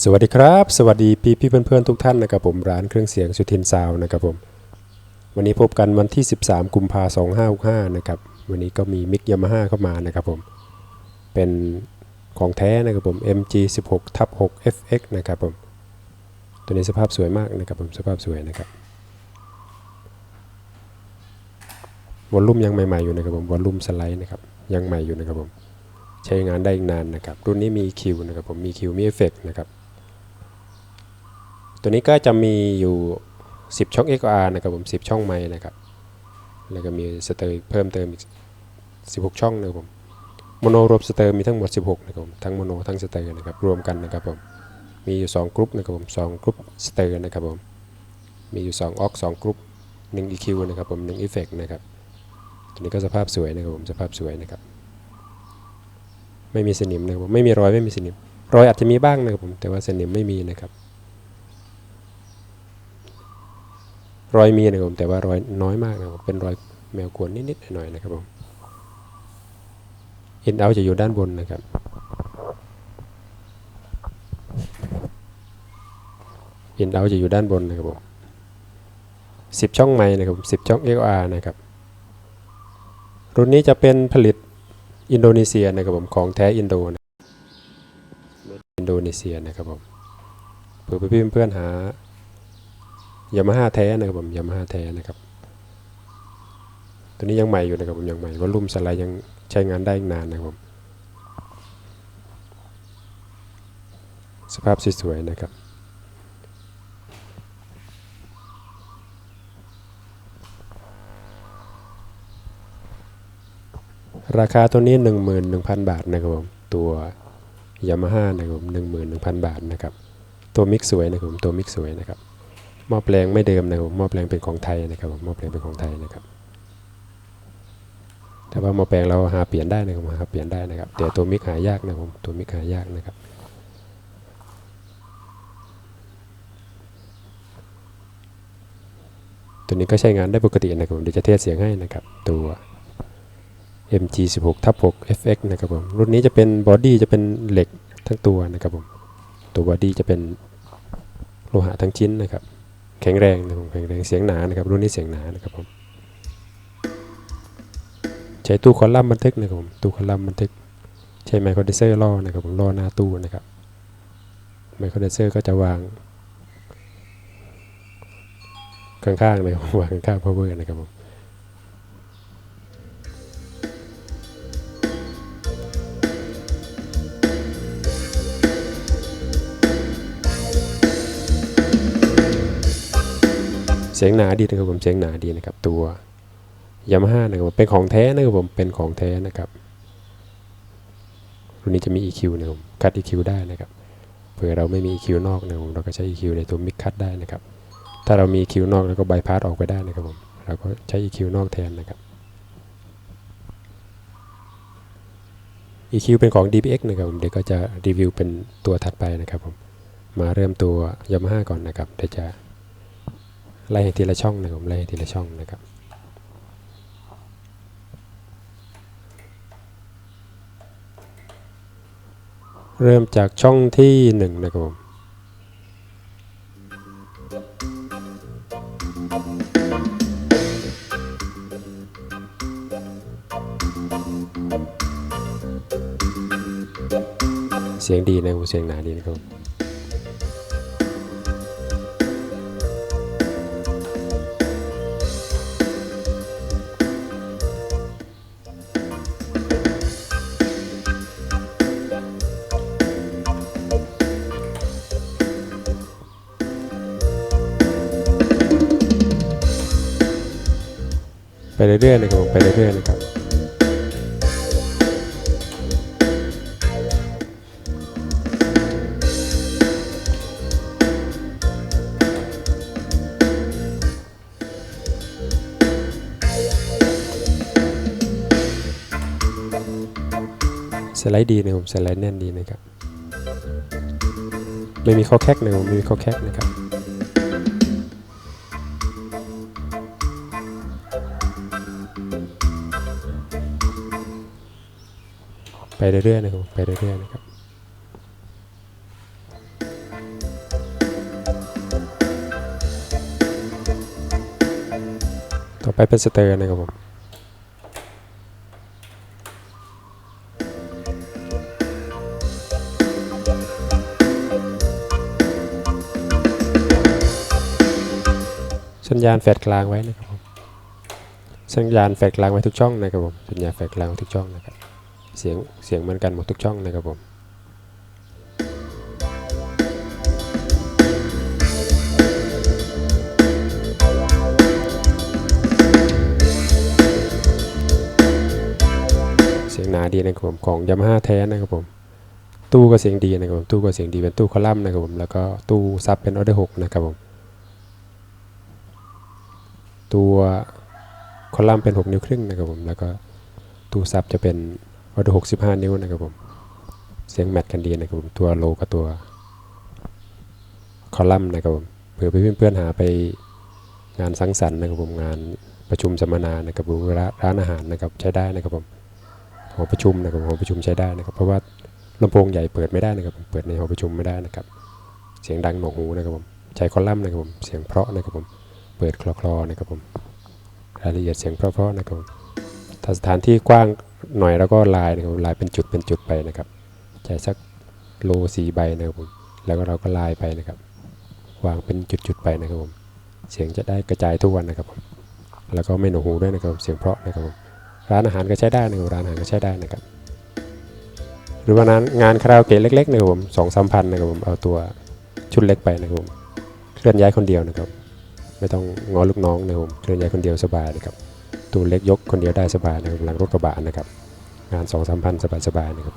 สวัสดีครับ สวัสดีพี่พี่เพื่อนๆทุกท่านนะครับผมร้านเครื่องเสียงสุทินซาวนะครับผม วันนี้พบกันวันที่ 13 กุมภาพันธ์2565นะครับวันนี้ก็มีมิกยามาฮ่าเข้ามานะครับผม เป็นของแท้นะครับผม MG 16ทับ6 FX นะครับผม ตัวนี้สภาพสวยมากนะครับผมสภาพสวยนะครับวอลลุ่มยังใหม่ๆอยู่นะครับผมวอลลุ่มสไลด์นะครับยังใหม่อยู่นะครับผม ใช้งานได้อีกนานนะครับรุ่นนี้มี EQ นะครับผมมี EQ มีเอฟเฟกนะครับ ตัวนี้ก็จะมีอยู่ 10 ช่อง XR นะครับผม 10 ช่องไม้นะครับ แล้วก็มีสเตอร์เพิ่มเติมอีก 16 ช่องนะครับผมโมโนรวมสเตอร์มีทั้งหมด 16นะครับผมทั้งโมโนทั้งสเตอร์นะครับรวมกันนะครับผมมีอยู่2กรุ๊ปนะครับผม2กรุ๊ปสเตอร์นะครับผมมีอยู่2ออก2กรุ๊ป1 EQ นะครับผม1 Effect นะครับตัวนี้ก็สภาพสวยนะครับผมสภาพสวยนะครับ ไม่มีสนิมนะครับผมไม่มีรอยไม่มีสนิม รอยอาจจะมีบ้างนะครับผมแต่ว่าสนิมไม่มีนะครับ รอยมีนะครับผมแต่ว่ารอยน้อยมากนะครับเป็นรอยแมวกวนนิดๆหน่อยๆนะครับผมอินเอาจะอยู่ด้านบนนะครับอินเอาจะอยู่ด้านบนนะครับผมสิบช่องไม้นะครับสิบช่อง XR นะครับ รุ่นนี้จะเป็นผลิตอินโดนีเซียนะครับผมของแท้อินโดนะอินโดนีเซียนะครับผมเพื่อพี่เพื่อนๆหา ยามาฮ่าแท้นะครับผมยามาฮ่าแท้นะครับ ตัวนี้ยังใหม่อยู่นะครับผมยังใหม่วอลลุ่มสไลด์ยังใช้งานได้อีกนานนะครับผมสภาพสวยๆนะครับ ราคาตัวนี้ 11,000 บาทนะครับผมตัวยามาฮ่านะครับผม11,000 บาทนะครับ ตัวมิกสวยนะครับผมตัวมิกสวยนะครับ หม้อแปลงไม่เดิมนะครับผมหม้อแปลงเป็นของไทยนะครับผมหม้อแปลงเป็นของไทยนะครับ แต่ว่าหม้อแปลงเราหาเปลี่ยนได้นะครับหาเปลี่ยนได้นะครับ แต่ตัวมิกหายากนะครับผมตัวมิกหายากนะครับตัวนี้ก็ใช้งานได้ปกตินะครับผมเดี๋ยวจะเทสเสียงให้นะครับตัว MG 16ทับ6 FX นะครับผมรุ่นนี้จะเป็นบอดี้จะเป็นเหล็กทั้งตัวนะครับผมตัวบอดี้จะเป็นโลหะทั้งชิ้นนะครับ แข็งแรงนะครับผมแข็งแรงเสียงหนานะครับรุ่นนี้เสียงหนานะครับผมใช้ตู้คอลัมน์บันทึกนะครับผมตู้คอลัมน์บันทึกใช้ไมโครเดเซอร์ล่อนะครับผมล่อหน้าตู้นะครับไมโครเดเซอร์ก็จะวาง ข้างๆเลยครับวางข้างๆ power นะครับผม สียงหนาดีนะครับผมเสียงหนาดีนะครับ ตัวยามาฮ่านะครับผมเป็นของแท้นะครับผมเป็นของแท้นะครับรุ่นนี้จะมี EQ นะครับผมคัด EQ ได้นะครับเผื่อเราไม่มี EQ นอกนะครับผมเราก็ใช้ EQ ในตัวมิกคัดได้นะครับ ถ้าเรามี EQ นอกแล้วก็บายพาสออกไปได้นะครับผมเราก็ใช้ EQ นอกแทนนะครับ EQ เป็นของ DBX นะครับผมเดี๋ยวก็จะรีวิวเป็นตัวถัดไปนะครับผมมาเริ่มตัว Yamaha ก่อนนะครับเดี๋ยวจะ ไล่ทีละช่องนะครับผมไล่ทีละช่องนะครับเริ่มจากช่องที่หนึ่งนะครับผมเสียงดีนะครับเสียงหนาดีนะครับ เรื่อยๆนะครับผมไปเรื่อยๆนะครับสไลด์ดีนะครับผมสไลด์แน่นดีนะครับ ไม่มีข้อแคกนะครับผมไม่มีข้อแคกนะครับ ไปเรื่อยๆนะครับไปเรื่อยๆนะครับต่อไปเป็นสเตอร์นะครับผมสัญญาณแฟลกลางไว้นะครับผมสัญญาณแฟลกลางไว้ทุกช่องนะครับผมสัญญาณแฟลกลางทุกช่องนะครับ เสียงเสียงเหมือนกันหมดทุกช่องนะครับผมเสียงหนาดีนะครับผมของยามาฮ่าแท้นะครับผมตู้ก็เสียงดีนะครับผมตู้ก็เสียงดีเป็นตู้คอลัมน์นะครับผมแล้วก็ตู้ซับเป็นออเดอร์หกนะครับผมตัวคอลัมน์เป็น 6 นิ้วครึ่งนะครับผม แล้วก็ตู้ซับจะเป็น ออเดอร์หกสิบห้านิ้วนะครับผม เสียงแมทกันดีนะครับผม ตัวโลกับตัวคอลัมน์นะครับผมเผื่อเพื่อนๆหาไปงานสังสรรค์นะครับผมงานประชุมสัมมนานะครับผมร้านอาหารนะครับใช้ได้นะครับผมหอประชุมนะครับหอประชุมใช้ได้นะครับ เพราะว่าลำโพงใหญ่เปิดไม่ได้นะครับผมเปิดในหอประชุมไม่ได้นะครับ เสียงดังหนวกหูนะครับผมใช้คอลัมน์นะครับผมเสียงเพราะนะครับผมเปิดคลอคลอๆนะครับผมรายละเอียดเสียงเพราะๆนะครับผมถ้าสถานที่กว้าง หน่อยแล้วก็ลายนะครับลายเป็นจุดเป็นจุดไปนะครับใช้สักโลสี่ใบนะครับผมแล้วก็เราก็ลายไปนะครับ วางเป็นจุดๆไปนะครับผมเสียงจะได้กระจายทั่วนะครับผมแล้วก็ไม่หนวกหูด้วยนะครับเสียงเพราะนะครับผมร้านอาหารก็ใช้ได้นะครับร้านอาหารก็ใช้ได้นะครับ หรือว่างานงานคาราโอเกะเล็กๆนะครับผมสองสามพันนะครับผมเอาตัวชุดเล็กไปนะครับผมเคลื่อนย้ายคนเดียวนะครับ ไม่ต้องงอลูกน้องนะครับผมเคลื่อนย้ายคนเดียวสบายนะครับ ตัวเล็กยกคนเดียวได้สบายนะครับหลังรถกระบะนะครับ งานสองสามพันสบายๆนะครับ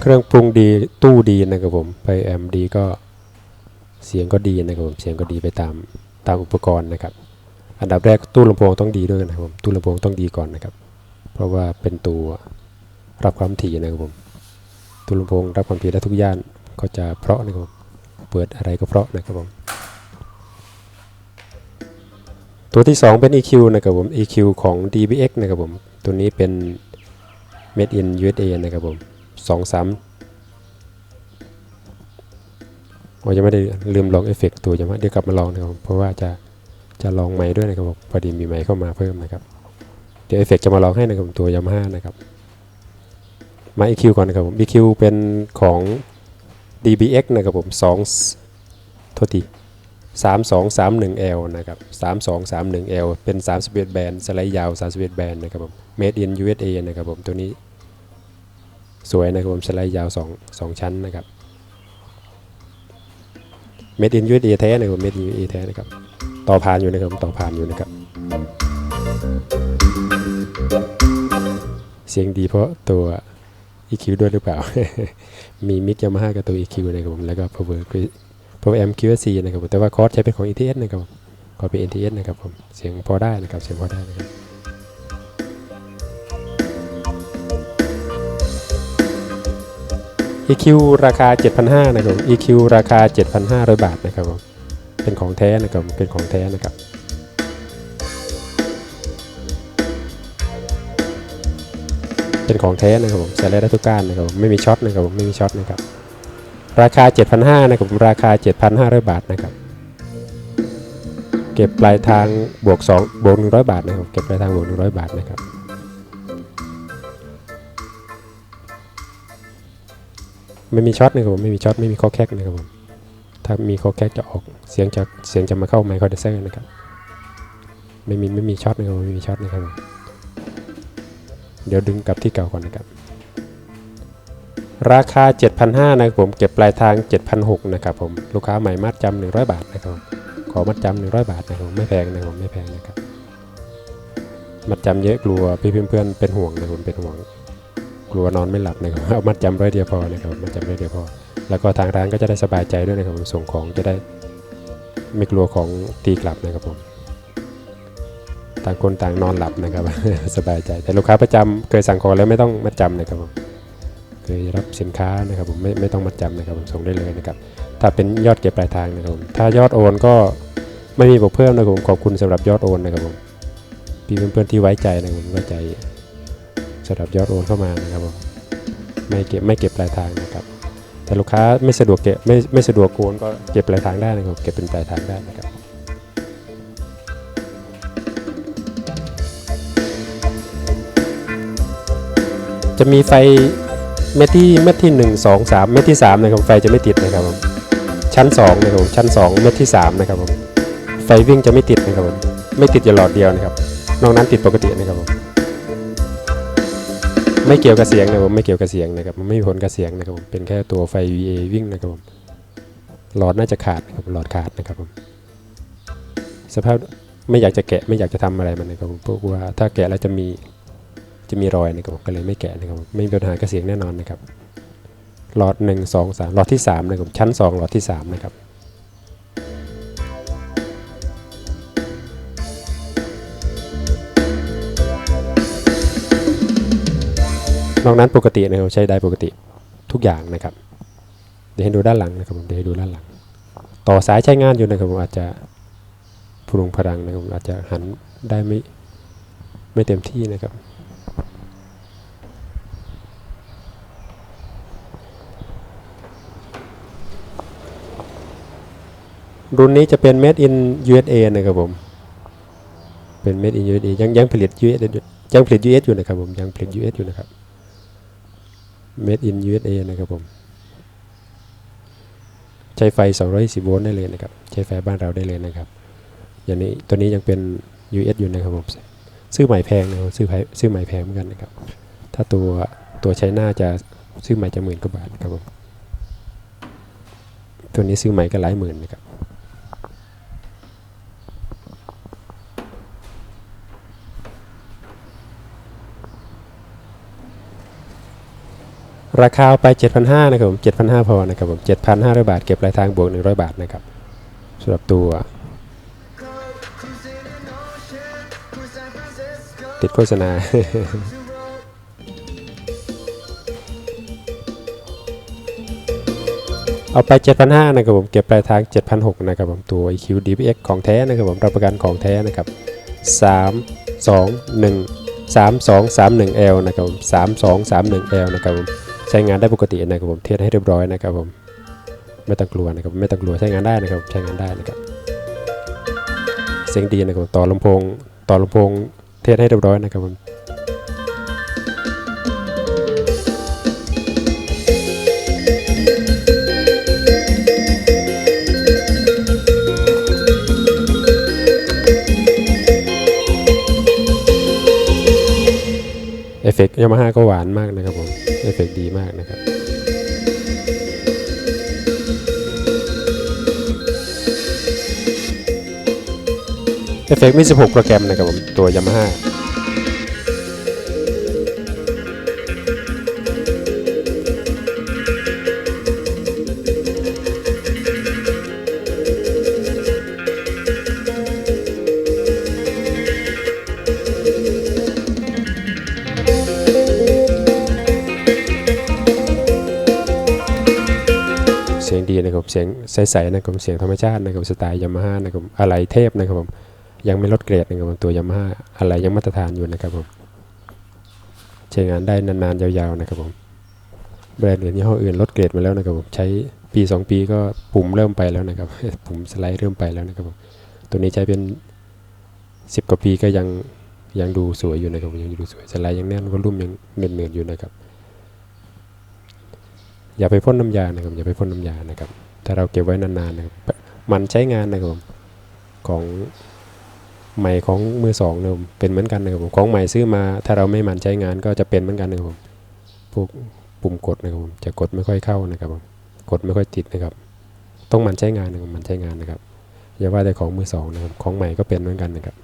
เครื่องปรุงดีตู้ดีนะครับผมไปแอมดีก็เสียงก็ดีนะครับผมเสียงก็ดีไปตามตามอุปกรณ์นะครับ อันดับแรกตู้ลำโพงต้องดีด้วยนะครับผมตู้ลำโพงต้องดีก่อนนะครับ เพราะว่าเป็นตัวรับความถี่นะครับผมตู้ลำโพงรับความถี่ได้ทุกย่านก็จะเพราะนะครับผมเปิดอะไรก็เพราะนะครับผมตัวที่ 2 เป็น EQ นะครับผม EQ ของ DBX นะครับผมตัวนี้เป็น made in USA นะครับผมสองสามผมยังไม่ได้ลืมลองเอฟเฟกตัวยังไม่เดี๋ยวกลับมาลองนะครับเพราะว่าจะ จะลองไม้ด้วยนะครับผมพอดีมีไม้เข้ามาเพิ่มนะครับ เดี๋ยวเอฟเฟกจะมาลองให้นะครับตัวยามาฮ่านะครับมา EQ ก่อนนะครับผม EQ เป็นของ DBX นะครับผม2โทษที 3231L นะครับ 3231L เป็น31แบนสไลด์ยาว31แบนนะครับผม made in USA นะครับผมตัวนี้สวยนะครับผมสไลด์ยาว2 2ชั้นนะครับ Made in USA แท้นะครับ Made in USA แท้นะครับ ต่อผ่านอยู่นะครับต่อผ่านอยู่นะครับ เสียงดีเพราะตัว EQ ด้วยหรือเปล่า มีมิกยามาฮ่ากับตัว EQ นะครับผมแล้วก็ power power amp QSC นะครับผมแต่ว่าคอร์สใช้เป็นของ ETS นะครับผมก็เป็น ETS นะครับผมเสียงพอได้นะครับเสียงพอได้นะครับ EQ ราคา 7,500 นะครับผม EQ ราคา 7,500 บาท นะครับผม เป็นของแท้นะครับเป็นของแท้นะครับเป็นของแท้นะครับผมใส่ได้ทุกกานนะครับผมไม่มีช็อตนะครับผมไม่มีช็อตนะครับราคา 7,500นะครับผมราคา 7,500 บาทนะครับเก็บปลายทางบวก2บวก100 บาทนะครับเก็บปลายทางบวก100 บาทนะครับไม่มีช็อตนะครับผมไม่มีช็อตไม่มีข้อแคกนะครับผม ถ้ามีข้อแคกจะออกเสียงจะเสียงจะมาเข้าไมโครเดเซอร์นะครับ ไม่มีไม่มีช็อตนะครับไม่มีช็อตนะครับ เดี๋ยวดึงกลับที่เก่าก่อนนะครับ ราคา 7,500นะครับผมเก็บปลายทาง 7,600นะครับผมลูกค้าใหม่มัดจำ100 บาทนะครับผมขอมัดจำ100 บาทนะครับผมไม่แพงนะครับผมไม่แพงนะครับมัดจำเยอะกลัวพี่เพื่อนๆเป็นห่วงนะครับผมเป็นห่วงกลัวนอนไม่หลับนะครับเอามัดจำร้อยเดียวพอนะครับมัดจำร้อยเดียวพอ แล้วก็ทางร้านก็จะได้สบายใจด้วยนะครับผมส่งของจะได้ไม่กลัวของตีกลับนะครับผมต่างคนต่างนอนหลับนะครับ สบายใจแต่ลูกค้าประจำเคยสั่งของแล้วไม่ต้องมัดจำนะครับผมเคยรับสินค้านะครับผมไม่ไม่ต้องมัดจำนะครับผมส่งได้เลยนะครับถ้าเป็นยอดเก็บปลายทางนะครับผมถ้ายอดโอนก็ไม่มีบวกเพิ่มนะครับผมขอบคุณสำหรับยอดโอนนะครับผมพี่เพื่อนๆที่ไว้ใจนะครับผมไว้ใจสำหรับยอดโอนเข้ามานะครับผมไม่เก็บไม่เก็บปลายทางนะครับ แต่ลูกค้าไม่สะดวกเก็บไม่ไม่สะดวกโอนก็เก็บปลายทางได้นะครับเก็บเป็นปลายทางได้นะครับจะมีไฟเม็ดที่เม็ดที่ 1 2 3 เม็ดที่3นะครับไฟจะไม่ติดนะครับผมชั้น2นะครับผมชั้น 2 เม็ดที่ 3 นะครับผมไฟวิ่งจะไม่ติดนะครับผมไม่ติดอยู่หลอดเดียวนะครับนอกนั้นติดปกตินะครับผม ไม่เกี่ยวกับเสียงนะครับผมไม่เกี่ยวกับเสียงนะครับมันไม่มีผลกับเสียงนะครับผมเป็นแค่ตัวไฟ VA วิ่งนะครับผมหลอดน่าจะขาดนะครับหลอดขาดนะครับผมสภาพไม่อยากจะแกะไม่อยากจะทำอะไรมันนะครับผมเพราะว่าถ้าแกะแล้วจะมีจะมีรอยนะครับผมก็เลยไม่แกะนะครับผมไม่มีปัญหากับเสียงแน่นอนนะครับหลอด 1 2 3หลอดที่3นะครับชั้น 2 หลอดที่3นะครับ นอกนั้นปกตินะครับใช้ได้ปกติทุกอย่างนะครับ เดี๋ยวให้ดูด้านหลังนะครับผมเดี๋ยวให้ดูด้านหลัง ต่อสายใช้งานอยู่นะครับผมอาจจะพรุงพลังนะครับผมอาจจะหันได้ไม่ไม่เต็มที่นะครับรุ่นนี้จะเป็น made in USA นะครับผม เป็น made in USA ยังยังผลิต US อยู่ยังผลิต US อยู่นะครับผม ยังผลิต US อยู่นะครับ made in USA นะครับผม ใช้ไฟ220โวลต์ได้เลยนะครับ ใช้ไฟบ้านเราได้เลยนะครับ อย่างนี้ตัวนี้ยังเป็น US อยู่นะครับผม ซื้อใหม่แพงนะครับซื้อซื้อใหม่แพงเหมือนกันนะครับ ถ้าตัวตัวใช้หน้าจะซื้อใหม่จะหมื่นกว่าบาทครับผม ตัวนี้ซื้อใหม่ก็หลายหมื่นนะครับ ราคาเอาไป 7,500นะครับผม7,500พอนะครับผม7,500 บาท เก็บปลายทางบวก 100 บาทนะครับสำหรับตัว ติดโฆษณาเอาไป 7,500นะครับผม เก็บปลายทาง7,600นะครับผมตัว EQ DPX ของแท้นะครับผม รับประกันของแท้นะครับ 3 2 1 3 2 3 1 L นะครับผม 3 2 3 1 L นะครับผม ใช้งานได้ปกตินะครับผมเทสให้เรียบร้อยนะครับผมไม่ต้องกลัวนะครับไม่ต้องกลัวใช้งานได้นะครับใช้งานได้นะครับเสียงดีนะครับต่อลำโพงต่อลำโพงเทสให้เรียบร้อยนะครับผมเอฟเฟกต์ยามาฮ่าก็หวานมากนะครับผม อฟเฟกต์ดีมากนะครับเอฟเฟกต์มี 16 โปรแกรมนะครับผม ตัวยามาฮ่า เสียงดีนะครับเสียงใสๆนะครับเสียงธรรมชาตินะครับสไตล์ยามาฮ่านะครับอะไรเทพนะครับผมยังไม่ลดเกรดนะครับผมตัวยามาฮ่าอะไรยังมาตรฐานอยู่นะครับผมใช้งานได้นานๆยาวๆนะครับผมแบรนด์อื่นยี่ห้ออื่นลดเกรดมาแล้วนะครับผมใช้ปี 2 ปีก็ปุ่มเริ่มไปแล้วนะครับปุ่มสไลด์เริ่มไปแล้วนะครับผมตัวนี้ใช้เป็น 10 กว่าปีก็ยังยังดูสวยอยู่นะครับผมยังดูสวยสไลด์ยังแน่นวอลลุ่มยังเนือนๆอยู่นะครับ อย่าไปพ่นน้ำยานะครับอย่าไปพ่นน้ำยานะครับถ้าเราเก็บไว้นานๆนะครับมันใช้งานนะครับผมของใหม่ของมือสองนะครับผมเป็นเหมือนกันนะครับผมของใหม่ซื้อมาถ้าเราไม่มันใช้งานก็จะเป็นเหมือนกันนะครับผมพวกปุ่มกดนะครับผมจะกดไม่ค่อยเข้านะครับผมกดไม่ค่อยติดนะครับ ต้องมันใช้งานนะครับมันใช้งานนะครับอย่าว่าแต่ของมือสองนะครับของใหม่ก็เป็นเหมือนกันนะครับ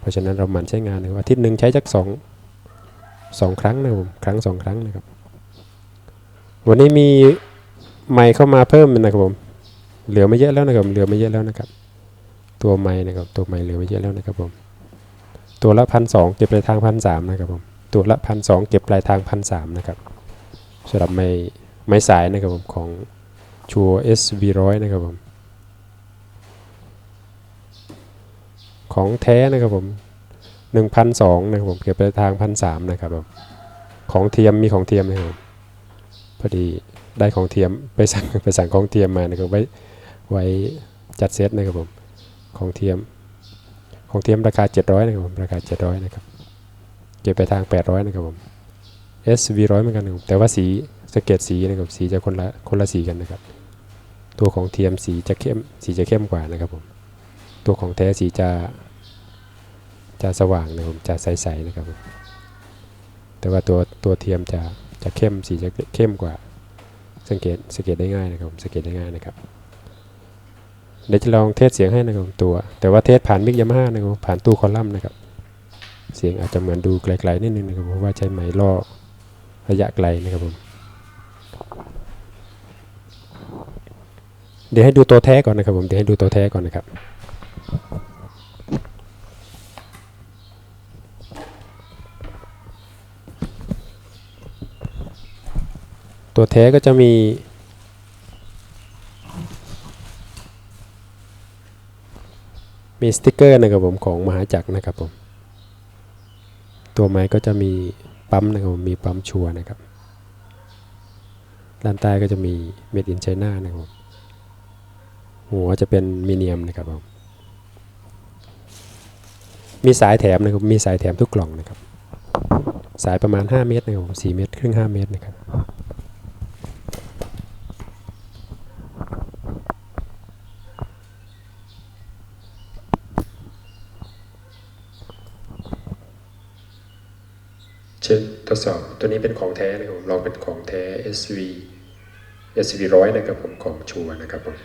เพราะฉะนั้นเราหมันใช้งานนะครับอาทิตย์หนึ่งใช้จักสองสองครั้งนะครับครั้งสองครั้งนะครับ วันนี้มีใหม่เข้ามาเพิ่มนะครับผมเหลือไม่เยอะแล้วนะครับเหลือไม่เยอะแล้วนะครับ ตัวไม้นะครับตัวไม้เหลือไม่เยอะแล้วนะครับผมตัวละพันสองเก็บปลายทางพันสามนะครับผมตัวละพันสองเก็บปลายทางพันสามนะครับสำหรับไม้ไม้สายนะครับผมของชัว SV ร้อยนะครับผมของแท้นะครับผมหนึ่งพันสองนะครับผมเก็บไปทางพันสามนะครับผมของเทียมมีของเทียมนะครับผม พอดีได้ของเทียมไปสั่งไปสั่งของเทียมมานะครับไว้ไว้จัดเซตนะครับผมของเทียม ของเทียมราคา 700นะครับผมราคา 700นะครับเก็บไปทาง 800นะครับผม SV ร้อยเหมือนกันนะครับแต่ว่าสีสเก็ตสีนะครับสีจะคนละคนละสีกันนะครับ ตัวของเทียมสีจะเข้มสีจะเข้มกว่านะครับผมตัวของแท้สีจะจะสว่างนะครับผมจะใสๆนะครับผมแต่ว่าตัวตัวเทียมจะ จะเข้มสีจะเข้มกว่าสังเกตสังเกตได้ง่ายนะครับผมสังเกตได้ง่ายนะครับเดี๋ยวจะลองเทสเสียงให้นะครับผมตัว แต่ว่าเทสผ่านมิกยามาฮ่านะครับผ่านตู้คอลัมน์นะครับ เสียงอาจจะเหมือนดูไกลๆนิดนึงนะครับเพราะว่าใช้ไมค์ล่อระยะไกลนะครับผมเดี๋ยวให้ดูตัวแท้ก่อนนะครับผมเดี๋ยวให้ดูตัวแท้ก่อนนะครับ ตัวแท้ก็จะมีมีสติกเกอร์นะครับผมของมหาจักรนะครับผม ตัวไม้ก็จะมีปั๊มนะครับผมมีปั๊มชัวนะครับ ด้านใต้ก็จะมีเม็ดอินไชน่านะครับผมหัวจะเป็นมีเนียมนะครับผม มีสายแถมนะครับ มีสายแถมทุกกล่องนะครับ สายประมาณ 5 เมตรนะครับผม4เมตรครึ่ง5เมตรนะครับ เช็ค ทดสอบตัวนี้เป็นของแท้นะครับผมลองเป็นของแท้ SV SV ร้อยนะครับผมของชัวนะครับผม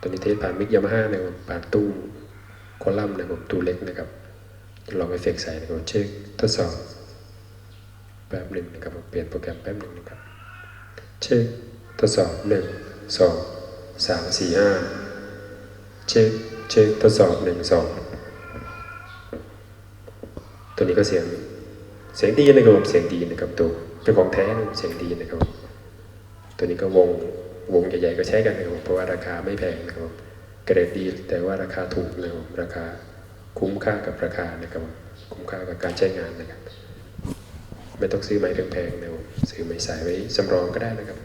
ตัวนี้เทสผ่านมิกยามาฮ่านะครับผมผ่านตู้คอลัมน์นะครับผมตู้เล็กนะครับลองเอฟเฟกใส่นะครับผมเช็คทดสอบแป๊บหนึ่งนะครับผมเปลี่ยนโปรแกรมแป๊บหนึ่งนะครับเช็คทดสอบหนึ่งสองสามสี่ห้าเช็คเช็คทดสอบหนึ่งสองตัวนี้ก็เสียง เสียงดีนะครับผมเสียงดีนะครับตัวเป็นของแท้นะเสียงดีนะครับ ตัวนี้ก็วงวงใหญ่ๆก็ใช้กันนะครับเพราะว่าราคาไม่แพงนะครับเกรดดี แต่ว่าราคาถูกนะครับราคาคุ้มค่ากับราคานะครับคุ้มค่ากับการใช้งานนะครับ ไม่ต้องซื้อไม้แพงๆนะครับซื้อไม้สายไว้สำรองก็ได้นะครับ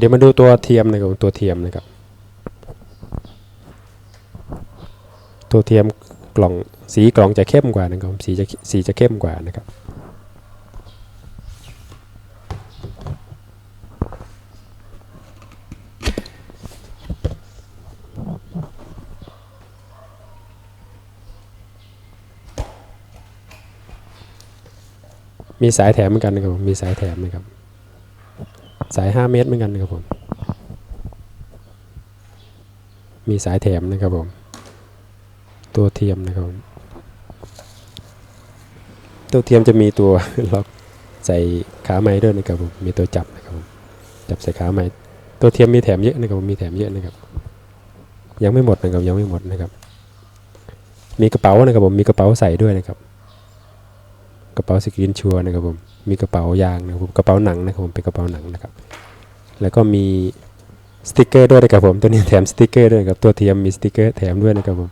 เดี๋ยวมาดูตัวเทียมนะครับตัวเทียมนะครับ ตัวเทียมกล่องสีกล่องจะเข้มกว่านะครับสีจะสีจะเข้มกว่านะครับมีสายแถมเหมือนกันนะครับ มีสายแถมนะครับ สาย 5 เมตรเหมือนกันนะครับผม มีสายแถมนะครับผม ตัวเทียมนะครับผมตัวเทียมจะมีตัวล็อกใส่ขาไม้ด้วยนะครับผม มีตัวจับนะครับผม จับใส่ขาไม้ ตัวเทียมมีแถมเยอะนะครับผม มีแถมเยอะนะครับ ยังไม่หมดนะครับ ยังไม่หมดนะครับ มีกระเป๋านะครับผม มีกระเป๋าใส่ด้วยนะครับ กระเป๋าสกรีนชัวร์นะครับผม มีกระเป๋ายางนะครับผมกระเป๋าหนังนะครับผมเป็นกระเป๋าหนังนะครับ แล้วก็มีสติกเกอร์ด้วยนะครับผมตัวนี้แถมสติกเกอร์ด้วยครับตัวเทียมมีสติกเกอร์แถมด้วยนะครับผม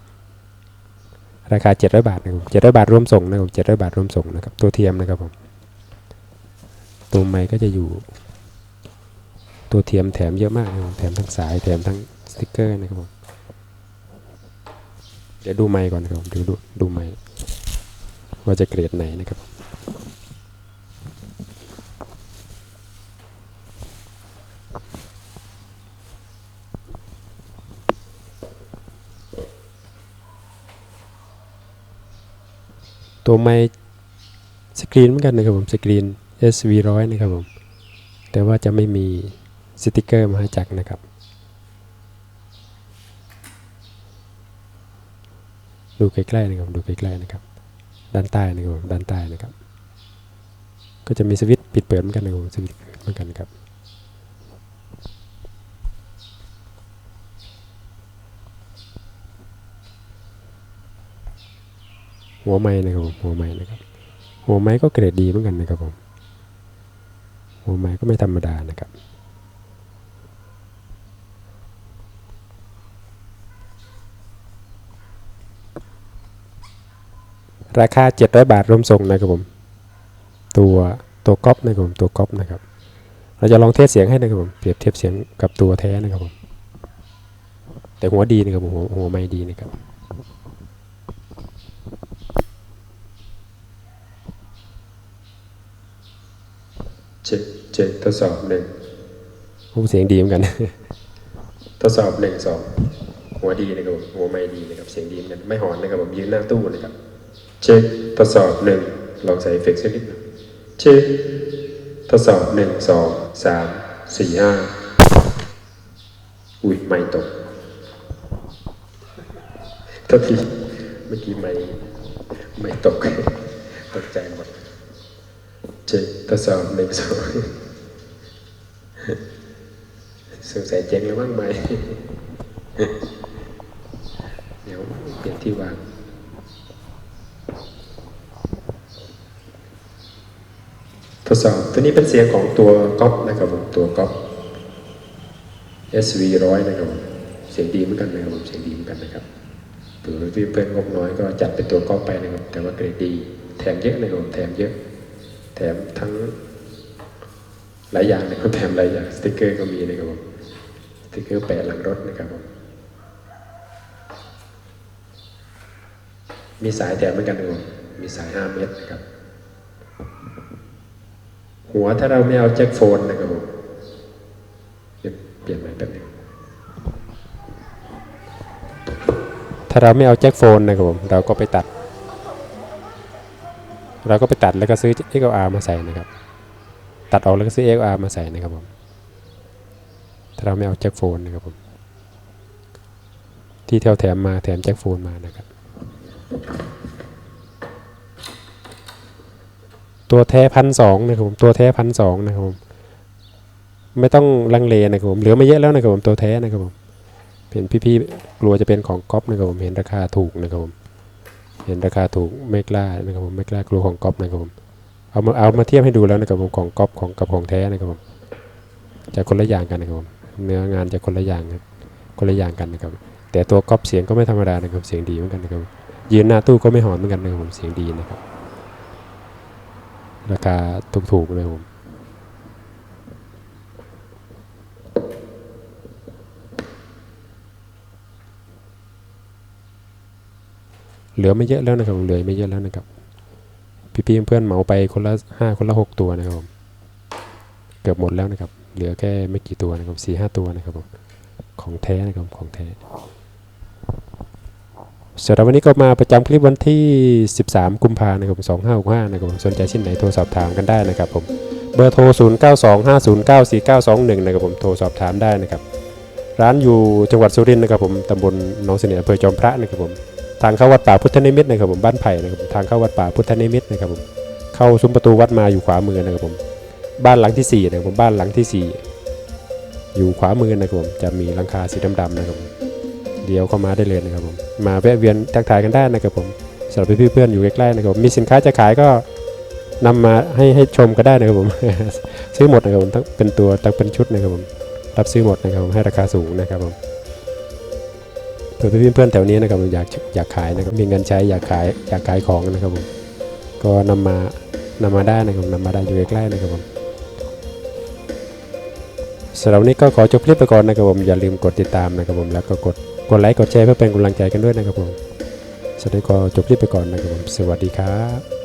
ราคา 700 บาทนะครับ700 บาทรวมส่งนะครับ700 บาทรวมส่งนะครับตัวเทียมนะครับผมตัวไม้ก็จะอยู่ ตัวเทียมแถมเยอะมากนะครับแถมทั้งสายแถมทั้งสติกเกอร์นะครับผมเดี๋ยวดูไม้ก่อนนะครับผมดูดูดูไม้ว่าจะเกรดไหนนะครับ ตัวไม้สกรีนเหมือนกันนะครับผมสกรีน SV ร้อยนะครับผมแต่ว่าจะไม่มีสติกเกอร์มาให้จักนะครับดูใกล้ๆนะครับดูใกล้ๆนะครับด้านใต้นะครับด้านใต้นะครับ ก็จะมีสวิตช์ปิดเปิดเหมือนกันนะครับสวิตช์เหมือนกันนะครับ หัวไม้นะครับผมหัวไม้นะครับ หัวไม้ก็เกรดดีเหมือนกันนะครับผม หัวไม้ก็ไม่ธรรมดานะครับราคา 700 บาทรวมส่งนะครับผม ตัวตัวก๊อปนะครับผมตัวก๊อปนะครับ เราจะลองเทสเสียงให้นะครับผมเปรียบเทียบเสียงกับตัวแท้นะครับผมแต่หัวดีนะครับผมหัวหัวไม่ดีนะครับ เช็คเช็คทดสอบหนึ่งหูเสียงดีเหมือนกัน ทดสอบหนึ่งสองหัวดีนะครับผมหัวไม่ดีนะครับเสียงดีเหมือนกันไม่หอนนะครับผมยืนหน้าตู้นะครับเช็คทดสอบหนึ่งลองใส่เอฟเฟกต์สักนิดหนึ่งเช็คทดสอบหนึ่งสองสามสี่ห้าอุ้ยไม่ตกทัทีเมื่อกี้ไม่ไม่ตกตกใจหมด เช็คทดสอบหนึ่งสองสงสัยเจ๊งแล้วบ้างไหมเดี๋ยวเปลี่ยนที่วางทดสอบตัวนี้เป็นเสียงของตัวก๊อปนะครับผมตัวก๊อป SV ร้อยนะครับผมเสียงดีเหมือนกันนะครับผมเสียงดีเหมือนกันนะครับเผื่อพี่เพื่อนงบน้อยก็จัดเป็นตัวก๊อปไปนะครับแต่ว่าเกรดดี แถมเยอะนะครับผมแถมเยอะ แถมทั้งหลายอย่างนะครับแถมหลายอย่างสติกเกอร์ก็มีนะครับผมสติกเกอร์แปะหลังรถนะครับผมมีสายแถมเหมือนกันนะครับมีสาย5เมตรนะครับ หัวถ้าเราไม่เอาแจ็คโฟนนะครับผมเปลี่ยนใหม่แป๊บนึงถ้าเราไม่เอาแจ็คโฟนนะครับผมเราก็ไปตัด เราก็ไปตัดแล้วก็ซื้อ XLR มาใส่นะครับ ตัดออกแล้วก็ซื้อ XLR มาใส่นะครับผมถ้าเราไม่เอาแจ็คโฟนนะครับผมที่เที่ยวแถมมาแถมแจ็คโฟนมานะครับ ตัวแท้พันสองนะครับผมตัวแท้พันสองนะครับผมไม่ต้องลังเลนะครับผมเหลือไม่เยอะแล้วนะครับผมตัวแท้นะครับผมเห็นพี่ๆกลัวจะเป็นของก๊อปนะครับผมเห็นราคาถูกนะครับผม เห็นราคาถูกไม่กล้านะครับผมไม่กล้ากลัวของก๊อปนะครับผมเอามาเอามาเทียบให้ดูแล้วนะครับผมของก๊อปของกับของแท้นะครับผมจะคนละอย่างกันนะครับผมเนื้องานจะคนละอย่างครับคนละอย่างกันนะครับแต่ตัวก๊อปเสียงก็ไม่ธรรมดานะครับเสียงดีเหมือนกันนะครับยืนหน้าตู้ก็ไม่หอนเหมือนกันนะครับผมเสียงดีนะครับราคาถูกๆเลยผม เหลือไม่เยอะแล้วนะครับเหลือไม่เยอะแล้วนะครับ พี่ๆเพื่อนๆเหมาไปคนละห้าคนละหกตัวนะครับผมเกือบหมดแล้วนะครับ เหลือแค่ไม่กี่ตัวนะครับสี่ห้าตัวนะครับผมของแท้นะครับของแท้สำหรับวันนี้ก็มาประจำคลิปวันที่ 13 กุมภาพันธ์นะครับ2565นะครับผมสนใจชิ้นไหนโทรสอบถามกันได้นะครับผมเบอร์โทร 0925094921 นะครับผมโทรสอบถามได้นะครับ ร้านอยู่จังหวัดสุรินทร์นะครับผมตำบลหนองเสนียอำเภอจอมพระนะครับผม ทางเข้าวัดป่าพุทธนิมิตนะครับผมบ้านไผ่นะครับทางเข้าวัดป่าพุทธนิมิตนะครับผมเข้าซุ้มประตูวัดมาอยู่ขวามือนะครับผมบ้านหลังที่สี่นะครับผมบ้านหลังที่สี่อยู่ขวามือนะครับผมจะมีหลังคาสีดำๆนะครับผมเดี๋ยวเข้ามาได้เลยนะครับผมมาแวะเวียนทักทายกันได้นะครับผมสำหรับพี่เพื่อนๆอยู่ใกล้ๆนะครับผมมีสินค้าจะขายก็นำมาให้ให้ชมก็ได้นะครับผมซื้อหมดนะครับผมทั้งเป็นตัวทั้งเป็นชุดนะครับผมรับซื้อหมดนะครับผมให้ราคาสูงนะครับผม เพื่อพี่เพื่อนๆแถวนี้นะครับผมอยากอยากขายนะครับมีเงินใช้อยากขายอยากขายของนะครับผมก็นำมานำมาได้นะครับนำมาได้อยู่ใกล้ๆนะครับผมสำหรับนี้ก็ขอจบคลิปไปก่อนนะครับผมอย่าลืมกดติดตามนะครับผมแล้วก็กดกดไลค์กดแชร์เพื่อเป็นกำลังใจกันด้วยนะครับผมสำหรับวันนี้ก็จบคลิปไปก่อนนะครับผมสวัสดีครับ